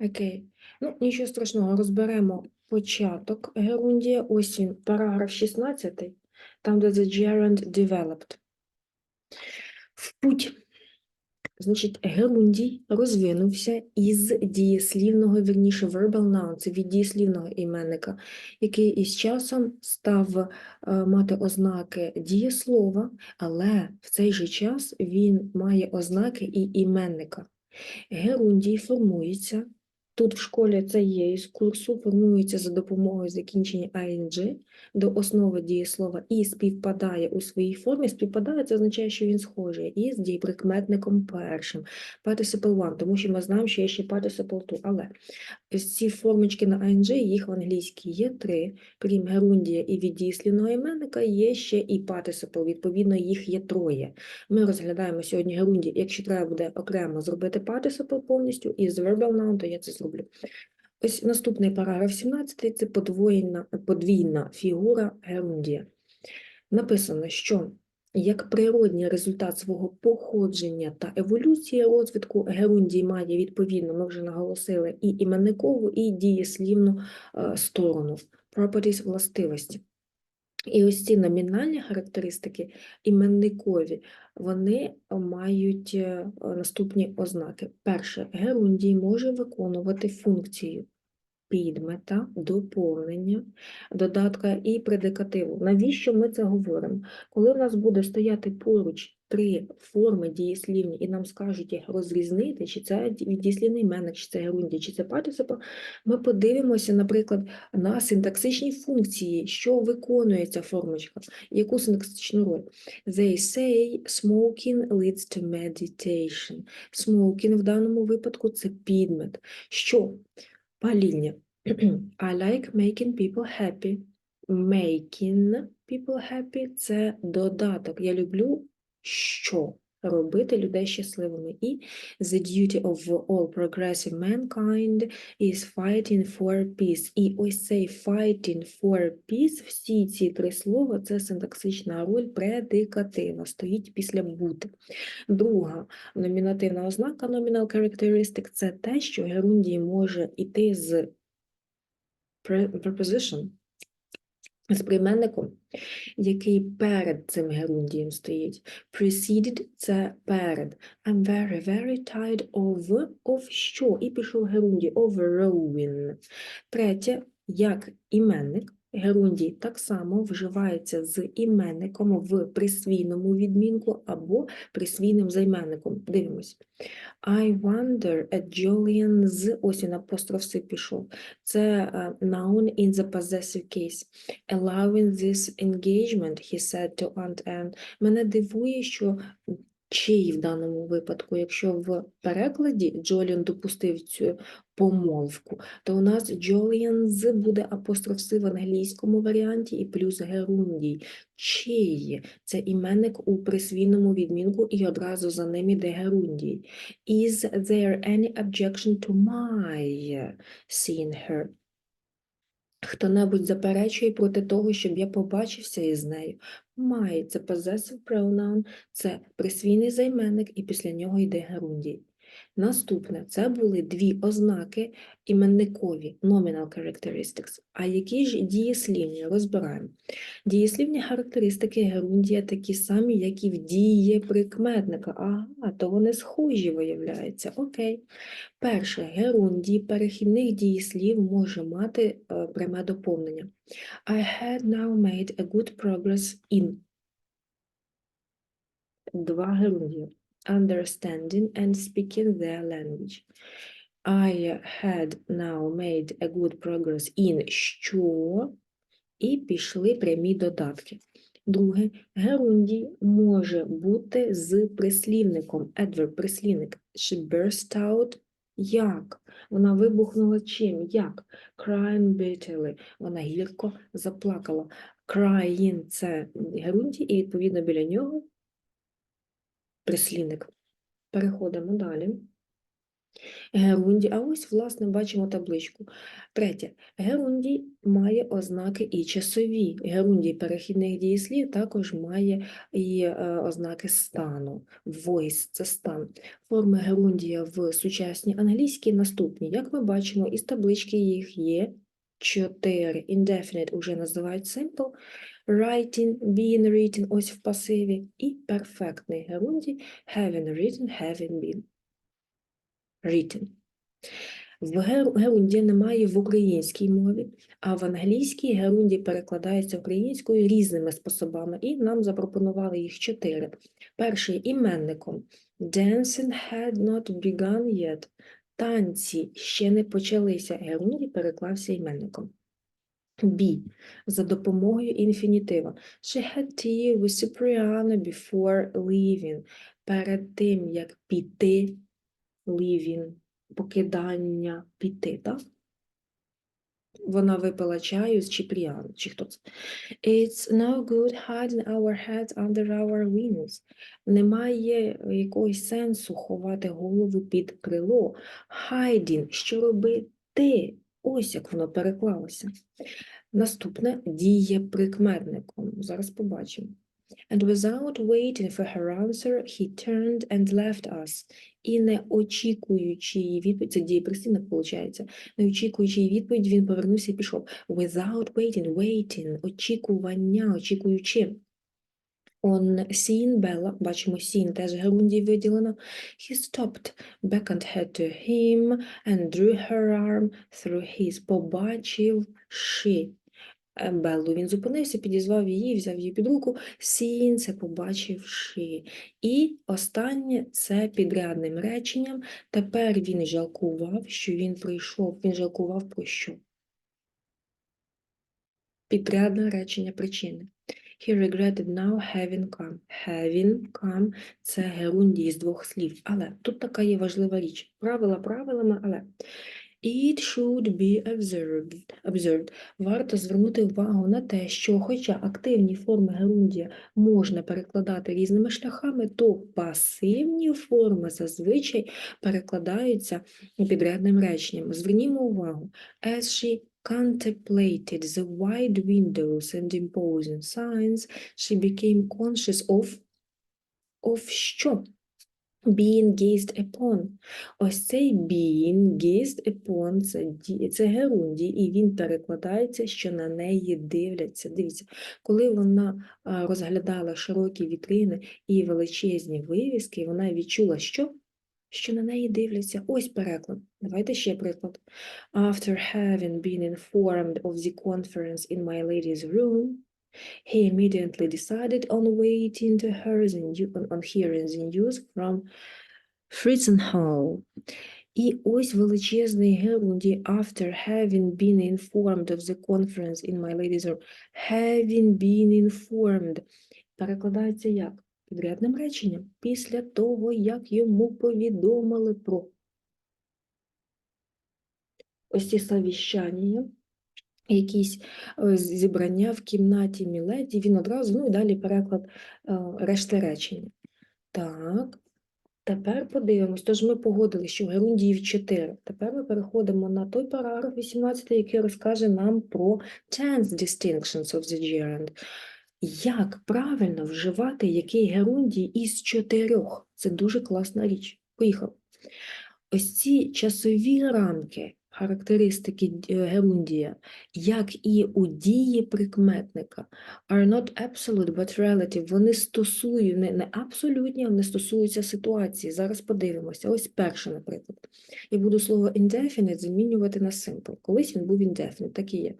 Окей. Ну, нічого страшного, розберемо початок герундія. Ось він, параграф 16, там, де the gerund developed. В путь. Значить, герундій розвинувся із дієслівного, вірніше, verbal noun, це від дієслівного іменника, який із часом став е, мати ознаки дієслова, але в цей же час він має ознаки і іменника. Герундій формується. Тут в школі це є із курсу, формується за допомогою закінчення ing до основи дієслова і співпадає у своїй формі. Співпадає, це означає, що він схожий із дієприкметником першим. Participle one, тому що ми знаємо, що є ще participle two. Але ці формочки на ing, їх в англійській є три. Крім герундія і від дієслівного іменника, є ще і participle, відповідно, їх є троє. Ми розглядаємо сьогодні герундій. Якщо треба буде окремо зробити participle повністю із verbal noun, то я це зроблю. Ось наступний параграф 17 це подвоєна, подвійна фігура герундія. Написано, що як природній результат свого походження та еволюції розвитку герундій має відповідно, ми вже наголосили, і іменникову, і дієслівну е, сторону, properties властивості. І ось ці номінальні характеристики, іменникові, вони мають е, наступні ознаки. Перше, герундій може виконувати функцію підмета, доповнення, додатка і предикативу. Навіщо ми це говоримо? Коли в нас буде стояти поруч три форми дієслівні, і нам скажуть розрізнити, чи це ді- дієслівний іменник, чи це герундій, чи це партисипл, ми подивимося, наприклад, на синтаксичні функції, що виконує ця формочка, яку синтаксичну роль. They say smoking leads to meditation. Smoking в даному випадку це підмет. Що? Паління. I like making people happy. Making people happy – це додаток. Я люблю що? Робити людей щасливими. І the duty of all progressive mankind is fighting for peace. І ось цей fighting for peace, всі ці три слова – це синтаксична роль предикатива, стоїть після бути. Друга номінативна ознака, nominal characteristic – це те, що герундій може йти з preposition, з прийменником, який перед цим герундієм стоїть. Preceded – це перед. I'm very, very tired of, of що? І пішов герундій, of rowing. Третє, як іменник, герундій так само вживається з іменником в присвійному відмінку або присвійним займенником. Дивимось. I wonder at Julian's, ось він апостроф си пішов. Це е, noun in the possessive case. Allowing this engagement, he said to Aunt Anne. Мене дивує, що чий в даному випадку, якщо в перекладі Джоліан допустив цю помолвку, то у нас Джоліан's буде апостроф си в англійському варіанті і плюс герундій. Чиї? Це іменник у присвійному відмінку і одразу за ним іде герундій. Is there any objection to my seeing her? Хто-небудь заперечує проти того, щоб я побачився із нею. Мається – це possessive pronoun, це присвійний займенник, і після нього йде герундій. Наступне – це були дві ознаки іменникові, nominal characteristics. А які ж дієслівні? Розбираємо. Дієслівні характеристики герундія такі самі, як і в дієприкметника. Ага, то вони схожі виявляються. Окей. Перше, герундій перехідних дієслів може мати е, пряме доповнення. I had now made a good progress in. Два герундія. Understanding and speaking their language. I had now made a good progress in що і пішли прямі додатки. Друге, герундій може бути з прислівником, adverb прислівник. She burst out як? Вона вибухнула чим? Як? Crying bitterly. Вона гірко заплакала. Crying – це герундій, і відповідно біля нього прислівник. Переходимо далі. Герунді, а ось, власне, бачимо табличку. Третє. Герундій має ознаки і часові. Герундій перехідних дієслів також має і е, ознаки стану. Voice – це стан. Форми герундія в сучасній англійській наступні. Як ми бачимо, із таблички їх є чотири. Indefinite уже називають simple. Writing, being written, ось в пасиві. І перфектний герундій having written, having been written. В герунді немає в українській мові, а в англійській герунді перекладається українською різними способами, і нам запропонували їх чотири. Перший – іменником. Dancing had not begun yet. Танці ще не почалися. Герунді переклався іменником. B. – за допомогою інфінітива. She had tea with Cipriano before leaving. Перед тим, як піти, leaving, покидання, піти, так? Вона випила чаю з чіпріан, чи хто це? It's no good hiding our heads under our wings. Немає якогось сенсу ховати голову під крило. Hiding, що робити? Ось як воно переклалося. Наступне діє прикметником. Зараз побачимо. And without waiting for her answer, he turned and left us. І не очікуючи її відповідь, це дієприслівник, виходить, не очікуючи її відповідь, він повернувся і пішов. Without waiting, waiting, очікування, очікуючи. On seeing Bella, бачимо, seen теж герундій виділено. He stopped, beckoned her to him and drew her arm through his. Побачивши е, Беллу, він зупинився, підізвав її, взяв її під руку. Seen – це побачивши. І останнє – це підрядним реченням. Тепер він жалкував, що він прийшов. Він жалкував про що? Підрядне речення причини. He regretted now having come. Having come – це герундій з двох слів. Але тут така є важлива річ. Правила правилами, але It should be observed. observed. Варто звернути увагу на те, що хоча активні форми герундія можна перекладати різними шляхами, то пасивні форми зазвичай перекладаються підрядним реченням. Звернімо увагу. As she contemplated the wide windows and imposing signs, she became conscious of, of що? Being gazed upon. Ось цей being gazed upon це, це герундій, і він перекладається, що на неї дивляться. Дивіться, коли вона розглядала широкі вітрини і величезні вивіски, вона відчула, що? Що на неї дивляться. Ось переклад. Давайте ще приклад. After having been informed of the conference in my lady's room, he immediately decided on waiting to hear the on hearing the news from Fritzenhall. І ось величезний герундій after having been informed of the conference in my lady's room. Having been informed перекладається як? Підрядним реченням. Після того, як йому повідомили про ось ці совіщання, якісь е, зібрання в кімнаті Міледі, він одразу, ну і далі переклад е, решти речення. Так, тепер подивимось. Тож ми погодили, що герундіїв 4. Тепер ми переходимо на той параграф 18, який розкаже нам про tense distinctions of the gerund. Як правильно вживати який герундій із чотирьох? Це дуже класна річ. Поїхав. Ось ці часові рамки, характеристики е, герундія, як і у дії прикметника, are not absolute, but relative. Вони стосують, не, не абсолютні, вони стосуються ситуації. Зараз подивимося. Ось перше, наприклад. Я буду слово indefinite замінювати на simple. Колись він був indefinite, так і є.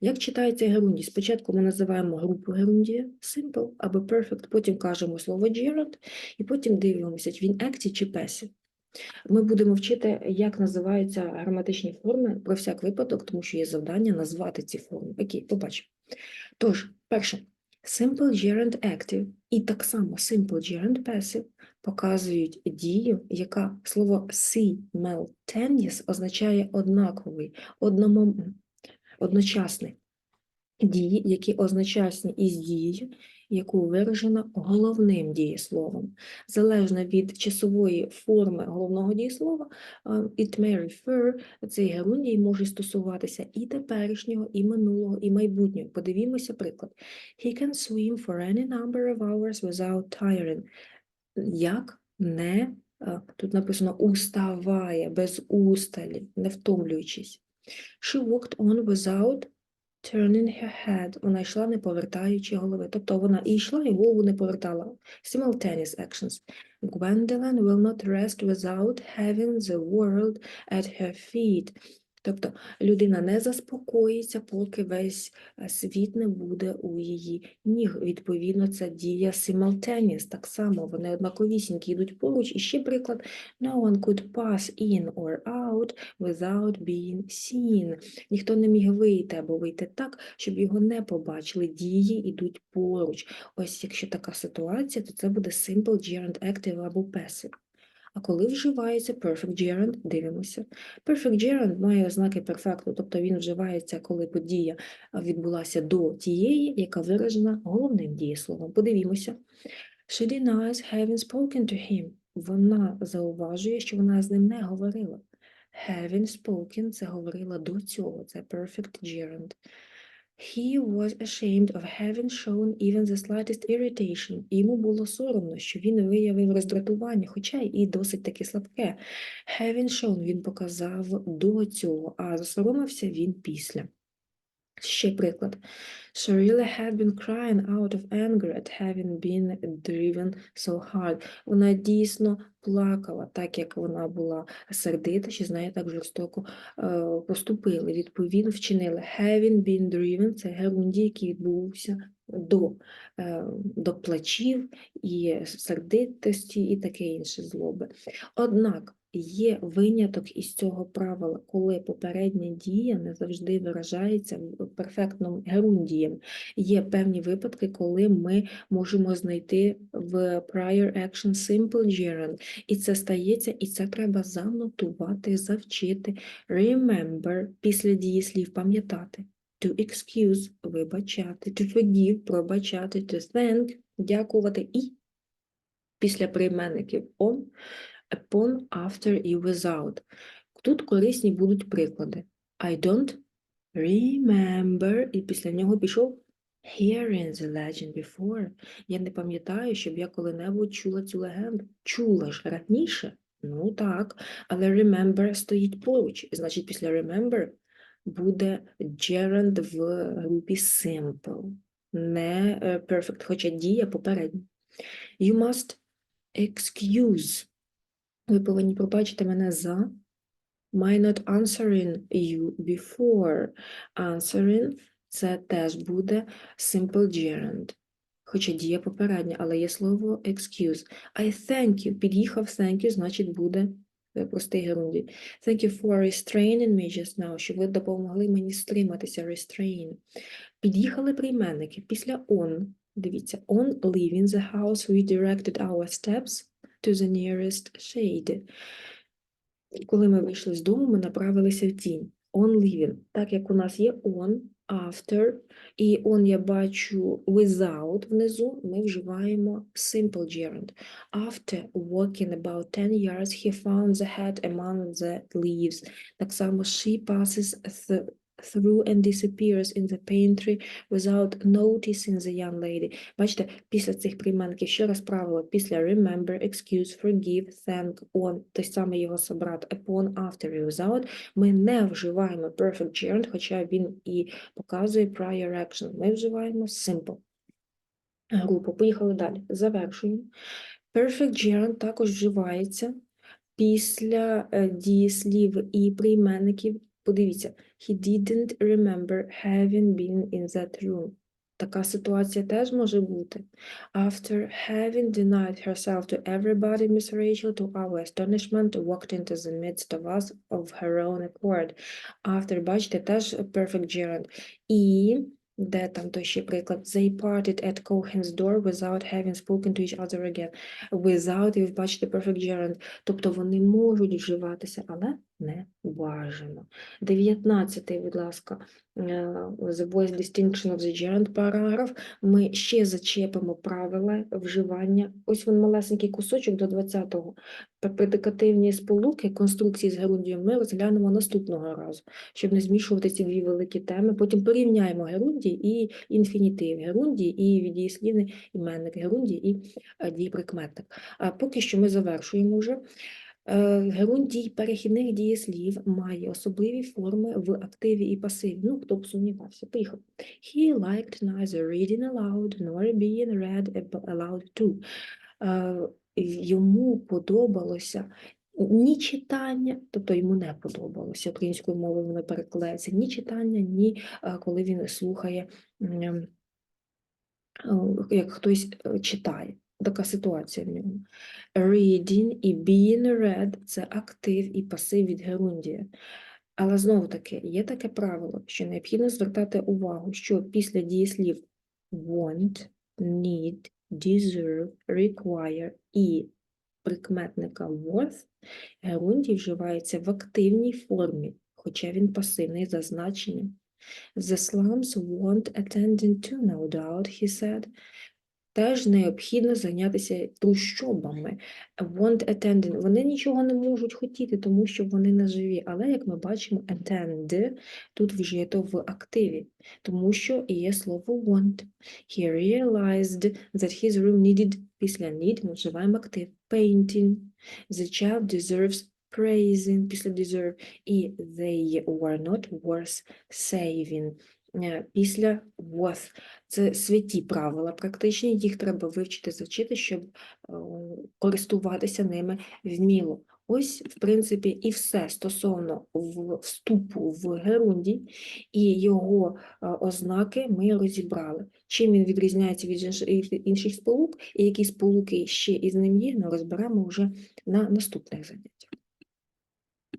Як читається герундій? Спочатку ми називаємо групу герундія simple або perfect, потім кажемо слово gerund, і потім дивимося, чи він active чи passive. Ми будемо вчити, як називаються граматичні форми про всяк випадок, тому що є завдання назвати ці форми. Окей, побачимо. Тож, перше, simple gerund active і так само simple gerund passive показують дію, яка слово simultaneous означає однаковий, одному, одночасний. Дії, які одночасні із дією, яку виражено головним дієсловом. Залежно від часової форми головного дієслова, it may refer, цей герундій може стосуватися і теперішнього, і минулого, і майбутнього. Подивімося приклад. He can swim for any number of hours without tiring. Як не, тут написано уставає, без усталі, не втомлюючись. She walked on without turning her head. Вона йшла, не повертаючи голови. Тобто вона і йшла, і голову не повертала. Simultaneous actions. Gwendolyn will not rest without having the world at her feet. Тобто людина не заспокоїться, поки весь е, світ не буде у її ніг. Відповідно, це дія simultaneous. Так само вони однаковісінькі йдуть поруч. І ще приклад. No one could pass in or out without being seen. Ніхто не міг вийти або вийти так, щоб його не побачили. Дії йдуть поруч. Ось якщо така ситуація, то це буде simple gerund active або passive. А коли вживається perfect gerund, дивимося. Perfect gerund має ознаки перфекту, тобто він вживається, коли подія відбулася до тієї, яка виражена головним дієсловом. Подивімося. She denies having spoken to him. Вона зауважує, що вона з ним не говорила. Having spoken – це говорила до цього, це perfect gerund. He was ashamed of having shown even the slightest irritation. Йому було соромно, що він виявив роздратування, хоча і досить таки слабке. Having shown він показав до цього, а засоромився він після. Ще приклад. Really had been crying out of anger at having been driven so hard. Вона дійсно плакала, так як вона була сердита, що з нею так жорстоко е, поступили. Відповідно, вчинили. Having been driven – це герундій, який відбувся до, е, до плачів і сердитості і таке інше злоби. Однак є виняток із цього правила, коли попередня дія не завжди виражається в перфектному герундієм. Є певні випадки, коли ми можемо знайти в prior action simple gerund, і це стається, і це треба занотувати, завчити. Remember після дієслів пам'ятати. To excuse – вибачати, to forgive – пробачати, to thank – дякувати і після прийменників on, upon, after і without. Тут корисні будуть приклади. I don't remember, і після нього пішов hearing the legend before. Я не пам'ятаю, щоб я коли-небудь чула цю легенду. Чула ж раніше? Ну так, але remember стоїть поруч. Значить, після remember буде gerund в групі simple, не е, perfect, хоча дія попередня. You must excuse. Ви повинні пробачити мене за my not answering you before. Answering – це теж буде simple gerund. Хоча дія попередня, але є слово excuse. I thank you. Під'їхав thank you, значить буде простий герундій. Thank you for restraining me just now, що ви допомогли мені стриматися, restrain. Під'їхали прийменники після on. Дивіться, on leaving the house, we directed our steps to the nearest shade. Коли ми вийшли з дому, ми направилися в тінь. On leaving. Так як у нас є on, after, і on я бачу without внизу, ми вживаємо simple gerund. After walking about 10 yards, he found the hat among the leaves. Так само she passes th- through and disappears in the pantry without noticing the young lady. Бачите, після цих прийменків ще раз правило, після remember, excuse, forgive, thank, on, той самий його собрат, upon, after і without, ми не вживаємо perfect gerund, хоча він і показує prior action. Ми вживаємо simple. Групу. Поїхали далі. Завершуємо. Perfect gerund також вживається після е, дієслів і прийменників. Подивіться, he didn't remember having been in that room. Така ситуація теж може бути. After having denied herself to everybody, Miss Rachel, to our astonishment, walked into the midst of us of her own accord. After, бачите, теж perfect gerund. І де там той ще приклад? They parted at Cohen's door without having spoken to each other again. Without, і ви бачите perfect gerund. Тобто вони можуть вживатися, але не бажано. 19, будь ласка, е, the voice distinction of the gerund paragraph. Ми ще зачепимо правила вживання. Ось він малесенький кусочок до 20-го. Предикативні сполуки конструкції з герундієм ми розглянемо наступного разу, щоб не змішувати ці дві великі теми. Потім порівняємо герундій і інфінітив, герундій і віддієслівний іменник, герундій і е, дієприкметник. А поки що ми завершуємо вже. Е, Герундій перехідних дієслів має особливі форми в активі і пасиві. Ну, хто б сумнівався. Поїхав. He liked neither reading aloud nor being read aloud to. Е, Йому подобалося ні читання, тобто йому не подобалося українською мовою воно перекладається, ні читання, ні е, коли він слухає, як хтось читає. Така ситуація в ньому. Reading і being read – це актив і пасив від герундія. Але знову таки, є таке правило, що необхідно звертати увагу, що після дієслів want, need, deserve, require і прикметника worth герундій вживається в активній формі, хоча він пасивний за значенням. The slums want attending to, no doubt, he said. Теж необхідно зайнятися трущобами. Want attending. Вони нічого не можуть хотіти, тому що вони не живі. Але, як ми бачимо, attend тут вжито в активі, тому що є слово want. He realized that his room needed, після need ми вживаємо актив. Painting. The child deserves praising, після deserve. І they were not worth saving. Е, Після worth. Це святі правила практичні, їх треба вивчити, завчити, щоб е, користуватися ними вміло. Ось, в принципі, і все стосовно вступу в Герундій і його е, ознаки ми розібрали. Чим він відрізняється від інших сполук, і які сполуки ще із ним є, ми розберемо вже на наступних заняттях.